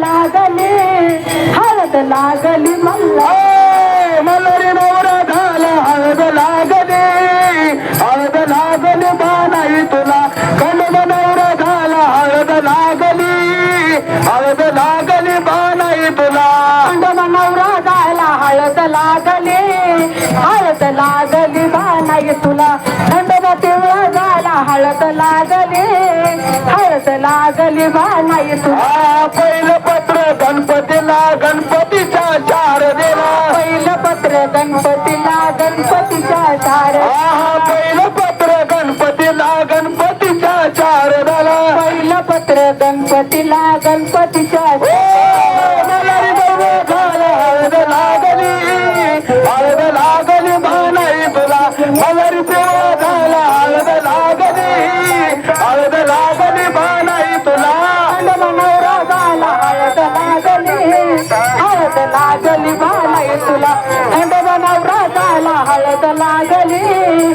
लागली हळद लागली मल्ला ए, मल्हारी नवरा झाला हळद लागली हळद लागली बानाई तुला. खंडोबा नवरा झाला हळद लागली हळद लागली बानाई तुला. खंडोबा नवरा जायला हळद लागली हळद लागली बानाई तुला. खंडोबा पिवळा झाला हळद लागली हळद लागली बानाई तुला. पहिलं God.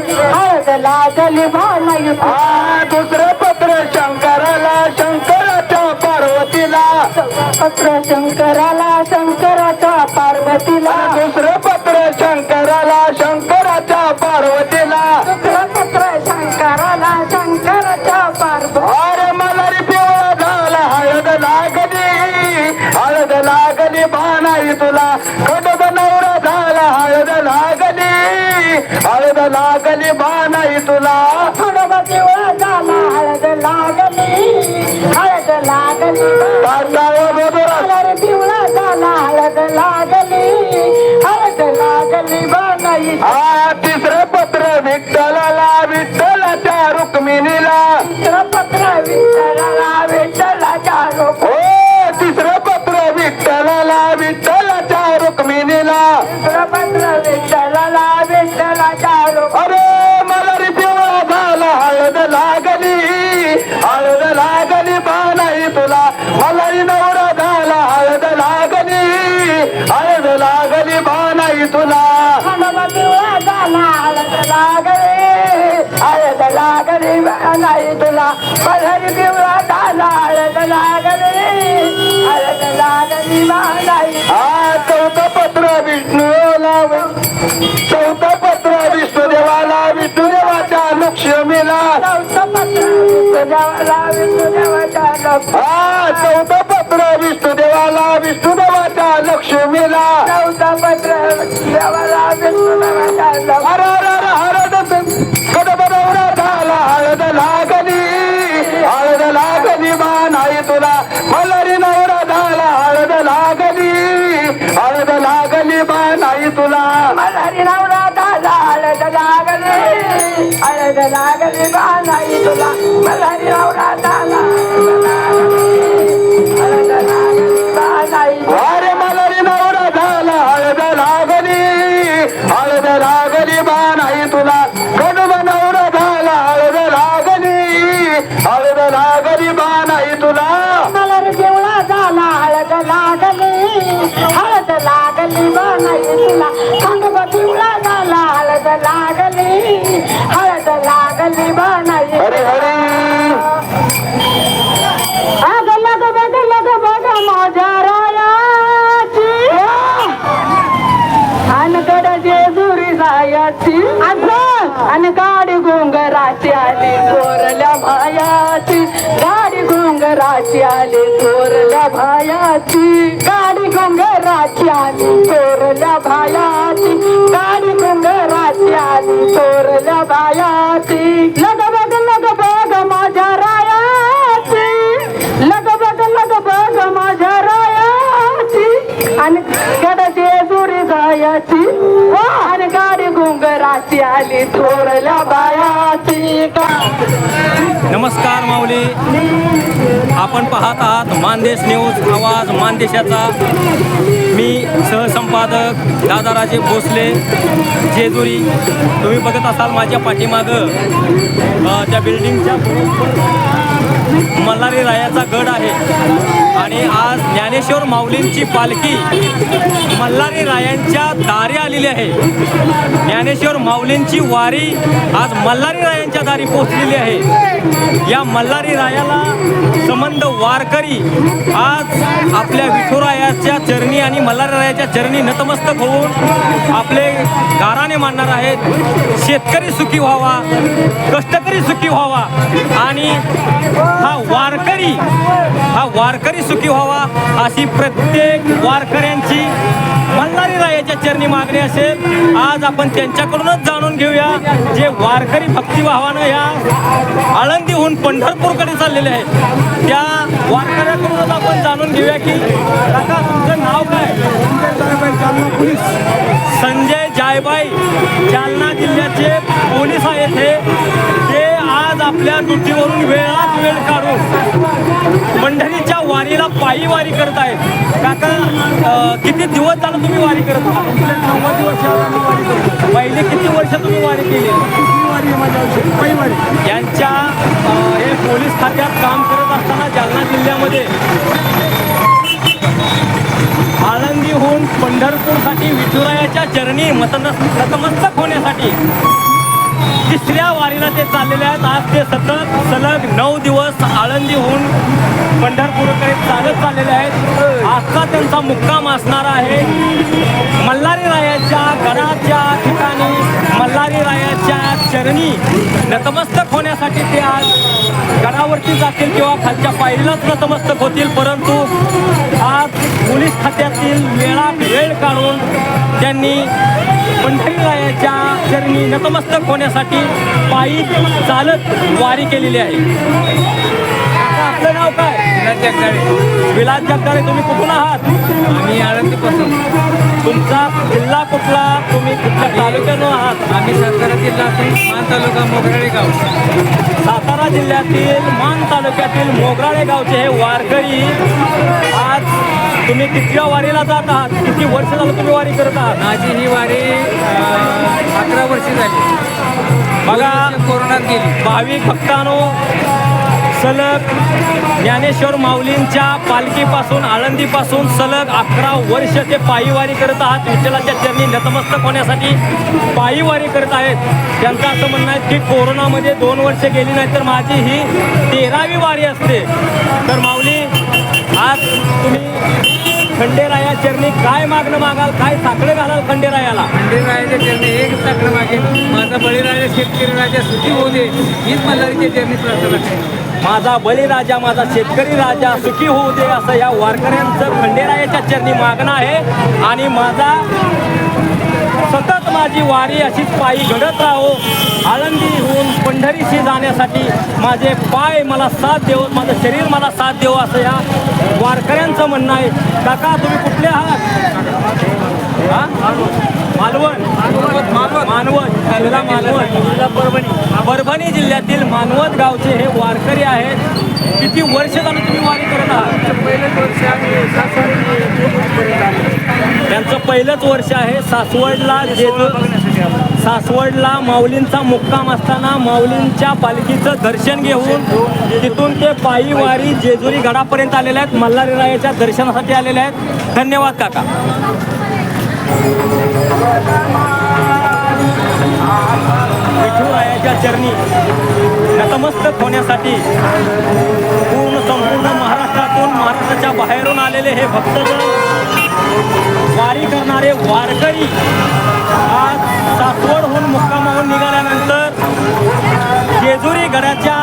हळद लागली दुसरं पत्र शंकराला शंकराच्या पार्वतीला. पत्र शंकराला शंकराच्या पार्वतीला. दुसरं झाला हळद लागली हळद लागली. पिवळा झाला हळद लागली हळद लागली बानाई तिसरं पत्र विठ्ठलाला विठ्ठलाच्या रुक्मिणीला. दुसरं पत्र विठ्ठलाला विठ्ठलाच्या रूप लागली बाणाई तुला. खंडोबा पिवळा झाला हळद लागली हळद लागली बानाई तुला. पलहरी पिवळा झाला हळद लागली. हळद लागली नाही. हा चौथं पत्र विष्णूला चौथं पत्र विष्णुदेवाला विष्णुदेवाच्या लक्ष्मीला. चौथं विष्णुदेवाला विष्णुदेवाच्या हा चौथं पत्र विष्णुदेवाला विष्णुदेवाच्या लक्ष्मीला. चौथं पत्र देवाला विष्णुदेवाच्या हर हर हर लागली हळद लागली बानाई तुला मल्हारी नवरा दादा हळद लागली बानाई वारे मलरी नवरा झाला हळद लागली हळद लागली बाणाई तुला. कदम नवरा झाला हळद लागली हळद लागली बाणाई तुला. मल्हारी पिवळा झाला हळद लागली हळद लागली बानाई तुला. खंडोबा पिवळा झाला हळद लागली हळद लागली बानाई घुंगराची आली चोरल्या भायाची. गाडी घुंगराची आली चोरल्या भायाची. गाडी घुंगराची आली चोरल्या भायाची. लग बग लग बग माझ्या रायाची. लग बग लग बग माझ्या रायाची. आणि गडाची आणि गाडी घुंगराची आली थोरल्या बायाची. नमस्कार माऊली. आपण पाहत आहात मानदेश न्यूज आवाज मानदेशाचा. मी सहसंपादक दादाराजे भोसले जेजुरी. तुम्ही बघत असाल माझ्या पाठीमागं त्या बिल्डिंगच्या मल्हारी रायाचा गड आहे. आणि आज ज्ञानेश्वर माऊलींची पालखी मल्हारी रायांच्या दारी आलेली आहे. ज्ञानेश्वर माऊलींची वारी आज मल्हारी रायांच्या दारी पोचलेली आहे. या मल्हारी रायाला संबंध वारकरी आज आपल्या रायाच्या चरणी आणि मल्हारी रायाच्या चरणी नतमस्तक होऊन आपले गाराने मांडणार आहेत. शेतकरी सुखी व्हावा कष्टकरी सुखी व्हावा आणि हा वारकरी हा वारकरी सुखी व्हावा अशी प्रत्येक वारकऱ्यांची मल्हारी रायाच्या चरणी मागणी असेल. आज आपण त्यांच्याकडूनच जाणून घेऊया जे वारकरी भक्तिभावानं या आळंदीहून पंढरपूरकडे चाललेले आहेत. त्या वारकऱ्याकडूनच आपण जाणून घेऊया की काका तुमचं नाव काय? संजय जायबाई जालना जिल्ह्याचे पोलीस आहेत हे. ते आपल्या ड्युटीवरून वेळात वेळ काढून पंढरीच्या वारीला पायी वारी करत आहेत. काका किती दिवस झालं तुम्ही वारी करत आहात पहिले किती वर्ष तुम्ही वारी केली? यांच्या हे पोलीस खात्यात काम करत असताना जालना जिल्ह्यामध्ये आळंदीहून पंढरपूरसाठी विठुरायाच्या चरणी मतनस नतमस्तक होण्यासाठी तिसऱ्या वारीला ते चाललेले आहेत. आज ते सतत सलग नऊ दिवस आळंदी होऊन पंढरपूरकडे चालत चाललेले आहेत. आजचा त्यांचा मुक्काम असणार आहे. मल्हारी रायाच्या घराच्या ठिकाणी मल्हारी रायाच्या चरणी नतमस्तक होण्यासाठी ते आज गडावरती जातील किंवा खालच्या पायरीलाच नतमस्तक होतील परंतु आज पोलीस खात्यातील वेळा वेळ काढून त्यांनी पंढरीरायाच्या चरणी नतमस्तक होण्यासाठी पायी चालत वारी केलेली आहे. आपलं नाव काय? विलास जगदाळे. विलास जगदाळे तुम्ही कुठून आहात? आम्ही आळंदीपासून. तुमचा जिल्हा कुठला? तुम्ही कुठल्या तालुक्यातून आहात? आम्ही सातारा जिल्ह्यातून मान तालुका मोगराळे गाव. सातारा जिल्ह्यातील मान तालुक्यातील मोगराळे गावचे हे वारकरी आज तुम्ही कितव्या वारीला जात आहात? किती वर्ष झालं तुम्ही वारी करत आहात? माझी ही वारी अकरा वर्षे झाली. बघा. कोरोनात गेली. भाविक भक्तांनो सलग ज्ञानेश्वर माऊलींच्या पालखीपासून आळंदीपासून सलग अकरा वर्ष ते पायीवारी करत आहात. विठ्ठलाच्या चरणी नतमस्तक होण्यासाठी पायीवारी करत आहेत. त्यांचं असं म्हणणं आहे की कोरोनामध्ये दोन वर्ष गेली नाही तर माझी ही तेरावी वारी असते. तर माऊली आज तुम्ही खंडेराया चरणी काय मागणं मागाल? काय साकडं घालाल खंडेरायाला? खंडेरायाच्या चरणी एक साखळं मागेल माझा बळीराजा शेतकरी राजा सुखी होऊ दे. हीच मल्हारीच्या चरणी प्रार्थना माझा बळीराजा माझा शेतकरी राजा सुखी होऊ दे असं या वारकऱ्यांचं खंडेरायाच्या चरणी मागणं आहे. आणि माझा सतत माझी वारी अशीच पायी घडत राहो. आळंदीहून पंढरीशी जाण्यासाठी माझे पाय मला साथ देव माझं शरीर मला साथ देव असं या वारकऱ्यांचं म्हणणं आहे. काका तुम्ही कुठले आहात? मालवण. मानवत जिल्हा मालवण. जिल्हा परभणी. परभणी जिल्ह्यातील मानवत गावचे हे वारकरी आहेत. किती वर्ष झालं तुम्ही वारी करत आहात? वर्ष त्यांचं पहिलंच वर्ष आहे सासवडला जेजू सासवडला माऊलींचा मुक्काम असताना माऊलींच्या पालखीचं दर्शन घेऊन तिथून ते पायी वारी जेजुरी गडापर्यंत आलेले आहेत. मल्हारी रायाच्या दर्शनासाठी आलेले आहेत. धन्यवाद काका. विठुरायाच्या चरणी नतमस्तक होण्यासाठी पूर्ण संपूर्ण महाराष्ट्रातून महाराष्ट्राच्या बाहेरून आलेले हे भक्तजन वारी करणारे वारकरी आज सासवडहून मुक्कामाहून निघाल्यानंतर जेजुरी गडाच्या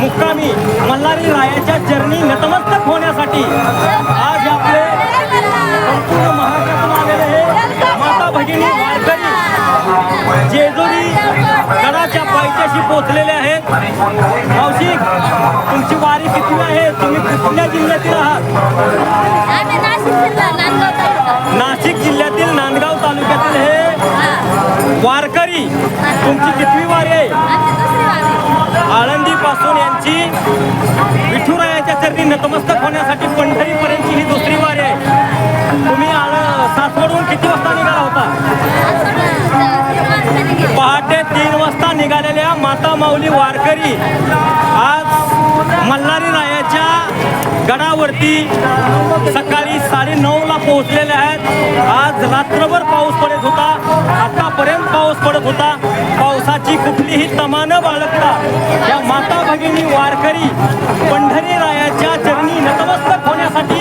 मुक्कामी मल्हारी रायाच्या चरणी नतमस्तक होण्यासाठी आज आपले पायथ्याशी पोहोचलेले आहेत मावशी तुमची वारी किती आहे? तुम्ही कुठल्या जिल्ह्यातील आहात? नाशिक जिल्ह्यातील नांदगाव तालुक्यातील हे. वारकरी तुमची कितवी वारी आहे? वारी आळंदीपासून यांची विठुरायाच्या चरणी नतमस्तक होण्यासाठी पंढरीपर्यंतची ही दुसरी वारी आहे. तुम्ही आळ सासवडहून किती वाजता निघाला तीन वाजता निघालेल्या माता माऊली वारकरी आज मल्हारी रायाच्या गडावरती सकाळी साडे नऊ ला पोहोचलेले आहेत. आज रात्रभर पाऊस पडत होता. आतापर्यंत पाऊस पडत होता. पावसाची कुठलीही तमा न बाळगता या माता भगिनी वारकरी पंढरी रायाच्या चरणी नतमस्तक होण्यासाठी